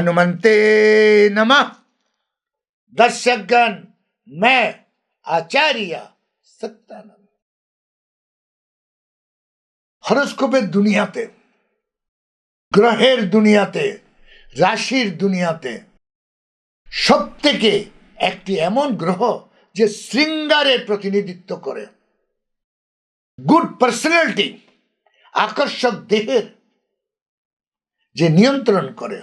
हनुमंते नमः दर्शकगण मैं आचार्य सत्यानंद হরস্কোপের দুনিয়াতে গ্রহের দুনিয়াতে রাশির দুনিয়াতে সব থেকে একটি এমন গ্রহ যে শৃঙ্গারের প্রতিনিধিত্ব করে গুড পার্সোনালিটি আকর্ষক দেহের যে নিয়ন্ত্রণ করে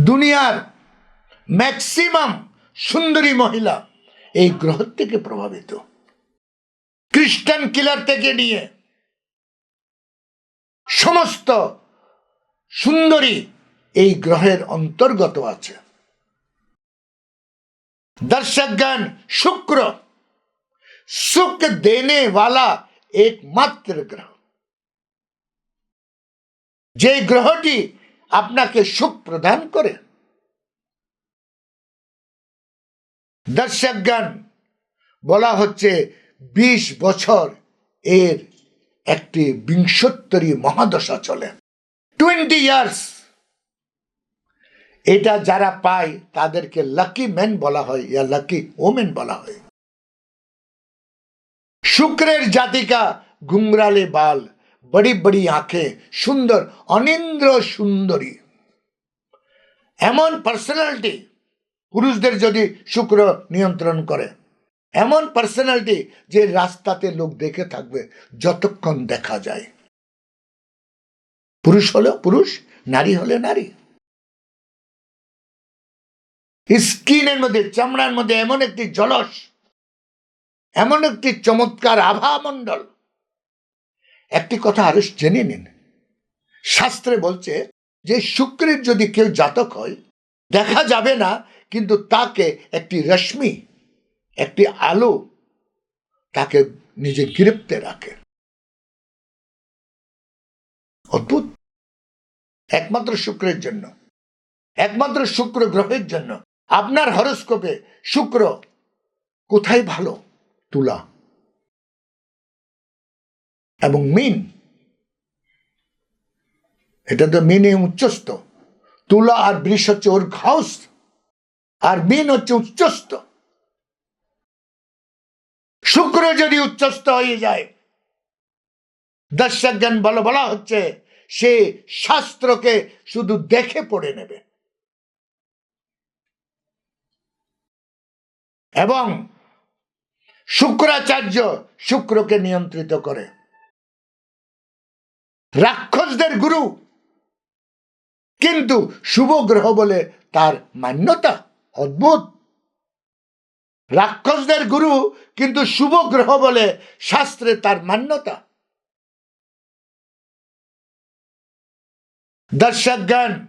দুনিয়ার ম্যাক্সিমাম সুন্দরী মহিলা এই গ্রহ থেকে প্রভাবিত। খ্রিস্টান কিলার থেকে নিয়ে সমস্ত সুন্দরী এই গ্রহের অন্তর্গত আছে। দর্শকগণ, শুক্র সুখ দেনে একমাত্র গ্রহ। যে গ্রহটি আপনাকে সুখ প্রদান করে। দর্শকগণ, বলা হচ্ছে বিশ বছর এর একটি বিংশোত্তরী মহাদশা চলে। Twenty years. এটা যারা পায়, তাদেরকে লাকি ম্যান বলা হয়, ইয়া লাকি ওমেন বলা হয়। শুক্রের জাতিকা ঘুংরালে বাল। বড়ি বড়ি আঁখে সুন্দর অনিন্দ্র সুন্দরী এমন পার্সোনালিটি পুরুষদের যদি শুক্র নিয়ন্ত্রণ করে, এমন পার্সোনালিটি যে রাস্তাতে লোক দেখে থাকবে যতক্ষণ দেখা যায়। পুরুষ হলেও পুরুষ, নারী হলে নারী। স্কিনের মধ্যে, চামড়ার মধ্যে এমন একটি জলস, এমন একটি চমৎকার আভা মণ্ডল একটি কথা আরও জেনে নিন। শাস্ত্রে বলছে যে, শুক্রের যদি কেউ জাতক হয়, দেখা যাবে না, কিন্তু তাকে একটি রশ্মি, একটি আলো, তাকে নিজে গ্রেপ্তে রাখে। অদ্ভুত। একমাত্র শুক্রের জন্য। একমাত্র শুক্র গ্রহের জন্য। আপনার হরস্কোপে শুক্র কোথায় ভালো? তুলা। এবং মিন। এটা তো মিনে উচ্চস্ত তুলা আর বৃষ হচ্ছে ওর ঘাউস। আর মিন হচ্ছে উচ্চস্ত শুক্র যদি উচ্চস্ত হয়ে যায় দর্শক জ্ঞান বলা বলা হচ্ছে, সে শাস্ত্রকে শুধু দেখে পড়ে নেবে। এবং শুক্রাচার্য শুক্রকে নিয়ন্ত্রিত করে। রাক্ষসদের গুরু। কিন্তু শুভ গ্রহ বলে তার মান্যতা অদ্ভুত। রাক্ষসদের গুরু কিন্তু শুভ গ্রহ বলে শাস্ত্রে তার মান্যতা। দর্শকগণ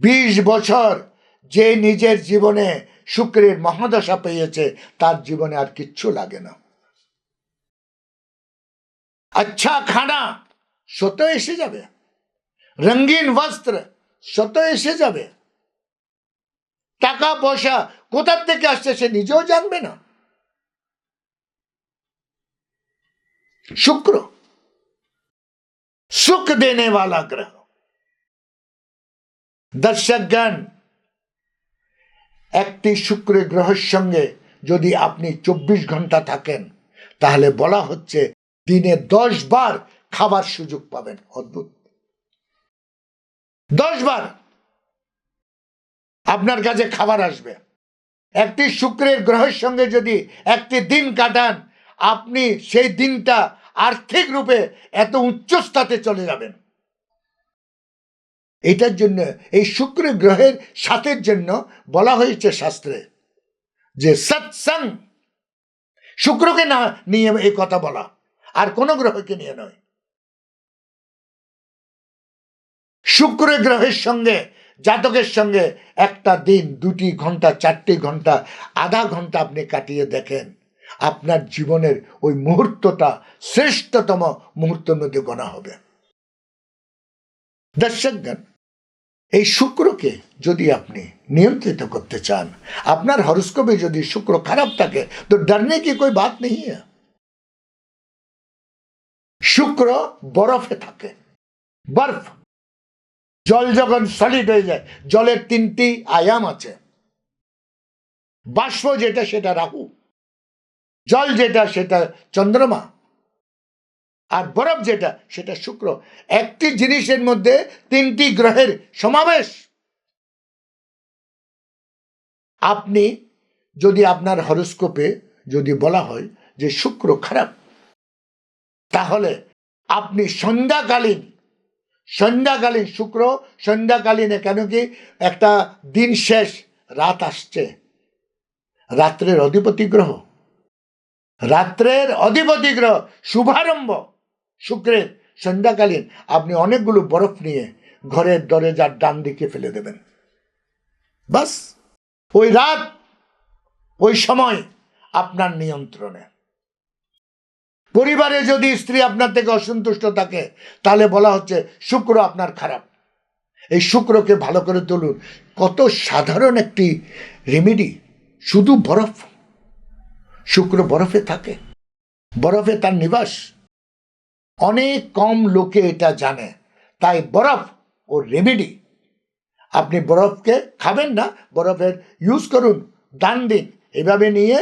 বিশ বছর যে নিজের জীবনে শুক্রের মহাদশা পেয়েছে, তার জীবনে আর কিচ্ছু লাগে না। আচ্ছা খানা। সত এসে যাবে। রঙিন বস্ত্র সত এসে যাবে। টাকা পয়সা কোথার থেকে আসছে সে নিজেও জানবে না। শুক্র। দেনে वाला গ্রহ। দর্শকগণ, একটি শুক্র গ্রহের সঙ্গে যদি আপনি চব্বিশ ঘণ্টা থাকেন, তাহলে বলা হচ্ছে দিনে দশ বার খাবার সুযোগ পাবেন, অদ্ভুত। দশ বার আপনার কাছে খাবার আসবে। একটি শুক্রের গ্রহের সঙ্গে যদি একটি দিন কাটান, আপনি সেই দিনটা আর্থিক রূপে এত উচ্চস্তাতে চলে যাবেন। এটার জন্য, এই শুক্র গ্রহের সাথের জন্য বলা হয়েছে শাস্ত্রে যে সৎসং, শুক্রকে না নিয়ে এই কথা বলা, আর কোন গ্রহকে নিয়ে নয়। শুক্র গ্রহের সঙ্গে, জাতকের সঙ্গে একটা দিন, দুটি ঘণ্টা, চারটি ঘণ্টা, আধা ঘণ্টা আপনি কাটিয়ে দেখেন, আপনার জীবনের ওই মুহূর্তটা শ্রেষ্ঠতম মুহূর্তের মধ্যে গণা হবে। দর্শকগণ এই শুক্রকে যদি আপনি নিয়ন্ত্রিত করতে চান, আপনার হরস্কোপে যদি শুক্র খারাপ থাকে, তো ডরনে কি কোনো বাত নেই? শুক্র বরফে থাকে, বরফ জল যখন সলিড হয়ে যায়, জলের তিনটি আয়াম আছে। বাষ্প যেটা সেটা রাহু, জল যেটা সেটা চন্দ্রমা, আর বরফ যেটা সেটা শুক্র। একটি জিনিসের মধ্যে তিনটি গ্রহের সমাবেশ। আপনি যদি আপনার হরস্কোপে যদি বলা হয় যে শুক্র খারাপ, তাহলে আপনি সন্ধ্যাকালীন সন্ধ্যাকালীন শুক্র, সন্ধ্যাকালীনে কেন কি একটা দিন শেষ, রাত আসছে। রাত্রের অধিপতি গ্রহ। রাত্রের অধিপতি গ্রহ, শুভারম্ভ। শুক্রের সন্ধ্যাকালীন আপনি অনেকগুলো বরফ নিয়ে ঘরের দরজার ডান দিকে ফেলে দেবেন। বাস, ওই রাত, ওই সময় আপনার নিয়ন্ত্রণে। পরিবারে যদি স্ত্রী আপনার থেকে অসন্তুষ্ট থাকে, তাহলে বলা হচ্ছে শুক্র আপনার খারাপ। এই শুক্রকে ভালো করে তুলুন। কত সাধারণ একটি রেমেডি শুধু বরফ। শুক্র বরফে থাকে, বরফে তার নিবাস। অনেক কম লোকে এটা জানে, তাই বরফ ও রেমেডি আপনি বরফকে খাবেন না, বরফের ইউজ করুন, দান দিন। এভাবে নিয়ে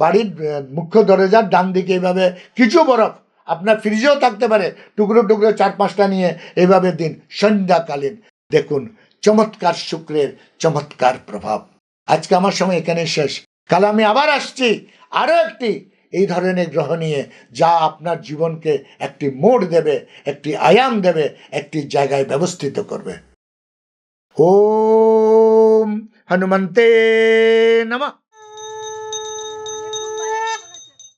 বাড়ির মুখ্য দরজার ডান দিকে এভাবে কিছু বরফ, আপনার ফ্রিজেও থাকতে পারে, টুকরো টুকরো চার পাঁচটা নিয়ে এভাবে দিন, সন্ধ্যাকালীন। দেখুন, চমৎকার শুক্রের চমৎকার প্রভাব। আজকে আমার সময় এখানে শেষ। কাল আমি আবার আসছি, আরও একটি, এই ধরনের গ্রহ নিয়ে, যা আপনার জীবনকে একটি মোড় দেবে, একটি আয়াম দেবে, একটি জায়গায় ব্যবস্থিত করবে। ওম হনুমন্তে নমঃ।